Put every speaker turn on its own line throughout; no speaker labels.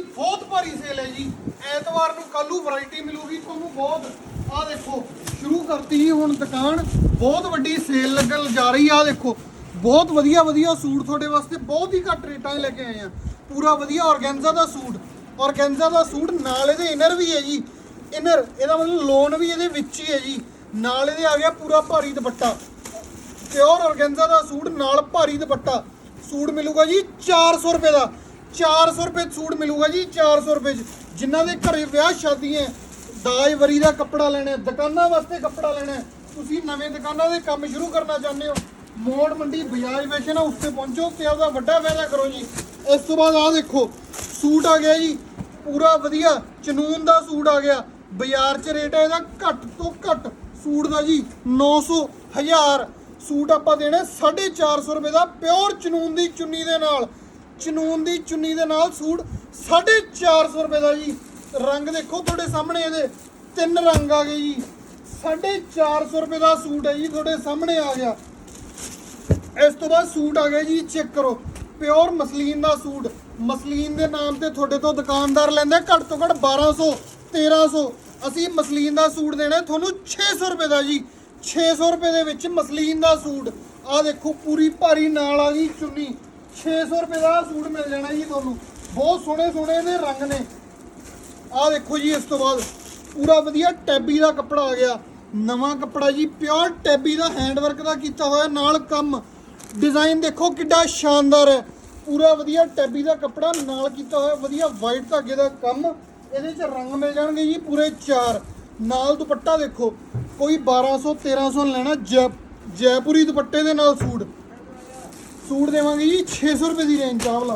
ਬਹੁਤ ਭਾਰੀ ਸੇਲ ਹੈ ਜੀ। ਐਤਵਾਰ ਨੂੰ ਕੱਲੂ ਵੈਰਾਈਟੀ ਮਿਲੂਗੀ। ਤੁਹਾਨੂੰ ਬਹੁਤ, ਆਹ ਦੇਖੋ, ਸ਼ੁਰੂ ਕਰਤੀ ਜੀ ਹੁਣ ਦੁਕਾਨ। ਬਹੁਤ ਵੱਡੀ ਸੇਲ ਲੱਗਣ ਜਾ ਰਹੀ ਆ ਦੇਖੋ। ਬਹੁਤ ਵਧੀਆ ਵਧੀਆ ਸੂਟ ਤੁਹਾਡੇ ਵਾਸਤੇ ਬਹੁਤ ਹੀ ਘੱਟ ਰੇਟਾਂ 'ਚ ਲੈ ਕੇ ਆਏ ਆ। ਪੂਰਾ ਵਧੀਆ ਆਰਗੈਂਜ਼ਾ ਦਾ ਸੂਟ। ਆਰਗੈਂਜ਼ਾ ਦਾ ਸੂਟ ਨਾਲ ਇਹਦੇ ਇਨਰ ਵੀ ਹੈ ਜੀ। ਇਨਰ ਇਹਦਾ ਮਤਲਬ ਲੋਨ ਵੀ ਇਹਦੇ ਵਿੱਚ ਹੀ ਹੈ ਜੀ। ਨਾਲ ਇਹਦੇ ਆ ਗਿਆ ਪੂਰਾ ਭਾਰੀ ਦੁਪੱਟਾ। ਪਿਓਰ ਆਰਗੈਂਜ਼ਾ ਦਾ ਸੂਟ, ਨਾਲ ਭਾਰੀ ਦੁਪੱਟਾ। ਸੂਟ ਮਿਲੂਗਾ ਜੀ 400 ਰੁਪਏ ਦਾ। 400 ਰੁਪਏ 'ਚ ਸੂਟ ਮਿਲੂਗਾ ਜੀ 400 ਰੁਪਏ 'ਚ। ਜਿਨ੍ਹਾਂ ਦੇ ਘਰੇ ਵਿਆਹ ਸ਼ਾਦੀਆਂ ਹੈ, ਦਾਜ ਵਰੀ ਦਾ ਕੱਪੜਾ ਲੈਣਾ ਦੁਕਾਨਾਂ ਵਾਸਤੇ ਕੱਪੜਾ ਲੈਣਾ ਤੁਸੀਂ ਨਵੇਂ ਦੁਕਾਨਾਂ ਦੇ ਕੰਮ ਸ਼ੁਰੂ ਕਰਨਾ ਚਾਹੁੰਦੇ ਹੋ। ਮੋੜ ਮੰਡੀ ਬਜਾਜ ਫੈਸ਼ਨ ਆ ਉੱਥੇ ਪਹੁੰਚੋ ਤੇ ਆਪਦਾ ਵੱਡਾ ਫਾਇਦਾ ਕਰੋ ਜੀ। ਇਸ ਤੋਂ ਬਾਅਦ ਆਹ ਦੇਖੋ ਸੂਟ ਆ ਗਿਆ ਜੀ ਪੂਰਾ ਵਧੀਆ ਚਨੂਨ ਦਾ ਸੂਟ ਆ ਗਿਆ। ਬਾਜ਼ਾਰ 'ਚ ਰੇਟ ਹੈ ਇਹਦਾ ਘੱਟ ਤੋਂ ਘੱਟ ਸੂਟ ਦਾ ਜੀ 900 1000 ਸੂਟ ਆਪਾਂ ਦੇਣਾ 450 ਰੁਪਏ ਦਾ ਪਿਓਰ ਚਨੂਨ ਦੀ ਚੁੰਨੀ ਦੇ ਨਾਲ। ਚਨੂਨ ਦੀ ਚੁੰਨੀ ਦੇ ਨਾਲ ਸੂਟ 450 ਰੁਪਏ ਦਾ ਜੀ। ਰੰਗ ਦੇਖੋ ਤੁਹਾਡੇ ਸਾਹਮਣੇ ਇਹਦੇ, ਤਿੰਨ ਰੰਗ ਆ ਗਏ ਜੀ। 450 ਰੁਪਏ ਦਾ ਸੂਟ ਹੈ ਜੀ, ਤੁਹਾਡੇ ਸਾਹਮਣੇ ਆ ਗਿਆ। ਇਸ ਤੋਂ ਬਾਅਦ ਸੂਟ ਆ ਗਿਆ ਜੀ, ਚੈੱਕ ਕਰੋ। ਪਿਓਰ ਮਸਲੀਨ ਦਾ ਸੂਟ। ਮਸਲੀਨ ਦੇ ਨਾਮ ਤੇ ਤੁਹਾਡੇ ਤੋਂ ਦੁਕਾਨਦਾਰ ਲੈਂਦੇ ਘੱਟ ਤੋਂ ਘੱਟ 1200 1300 ਅਸੀਂ ਮਸਲੀਨ ਦਾ ਸੂਟ ਦੇਣਾ ਹੈ, ਤੁਹਾਨੂੰ 600 ਰੁਪਏ ਦਾ ਜੀ। 600 ਰੁਪਏ ਦੇ ਵਿੱਚ ਮਸਲੀਨ ਦਾ ਸੂਟ। ਆ ਦੇਖੋ, ਪੂਰੀ ਭਾਰੀ ਨਾਲ ਆ ਗਈ ਚੁੰਨੀ। 600 ਰੁਪਏ ਦਾ ਸੂਟ ਮਿਲ ਜਾਣਾ ਜੀ ਤੁਹਾਨੂੰ। ਬਹੁਤ ਸੋਹਣੇ ਸੋਹਣੇ ਇਹਦੇ ਰੰਗ ਨੇ। ਆਹ ਦੇਖੋ ਜੀ ਇਸ ਤੋਂ ਬਾਅਦ, ਪੂਰਾ ਵਧੀਆ ਟੈਬੀ ਦਾ ਕੱਪੜਾ ਆ ਗਿਆ। ਨਵਾਂ ਕੱਪੜਾ ਜੀ ਪਿਓਰ ਟੈਬੀ ਦਾ ਹੈਂਡਵਰਕ ਦਾ ਕੀਤਾ ਹੋਇਆ ਨਾਲ ਕੰਮ। ਡਿਜ਼ਾਈਨ ਦੇਖੋ ਕਿੱਡਾ ਸ਼ਾਨਦਾਰ ਹੈ। ਪੂਰਾ ਵਧੀਆ ਟੈਬੀ ਦਾ ਕੱਪੜਾ ਨਾਲ ਕੀਤਾ ਹੋਇਆ, ਵਧੀਆ ਵਾਈਟ ਧਾਗੇ ਦਾ ਕੰਮ। ਇਹਦੇ 'ਚ ਰੰਗ ਮਿਲ ਜਾਣਗੇ ਜੀ ਪੂਰੇ 4 ਨਾਲ ਦੁਪੱਟਾ ਦੇਖੋ, ਕੋਈ 1200 1300 ਲੈਣਾ ਜੈ ਜੈਪੁਰੀ ਦੁਪੱਟੇ ਦੇ ਨਾਲ ਸੂਟ। ਸੂਟ ਦੇਵਾਂਗੇ ਜੀ 600 ਰੁਪਏ ਦੀ ਰੇਂਜ ਚਾਵਲਾ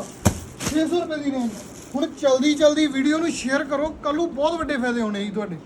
600 ਰੁਪਏ ਦੀ ਰੇਂਜ ਹੁਣ ਜਲਦੀ ਜਲਦੀ ਵੀਡੀਓ ਨੂੰ ਸ਼ੇਅਰ ਕਰੋ ਕੱਲ ਨੂੰ ਬਹੁਤ ਵੱਡੇ ਫਾਇਦੇ ਹੋਣੇ ਜੀ ਤੁਹਾਡੇ।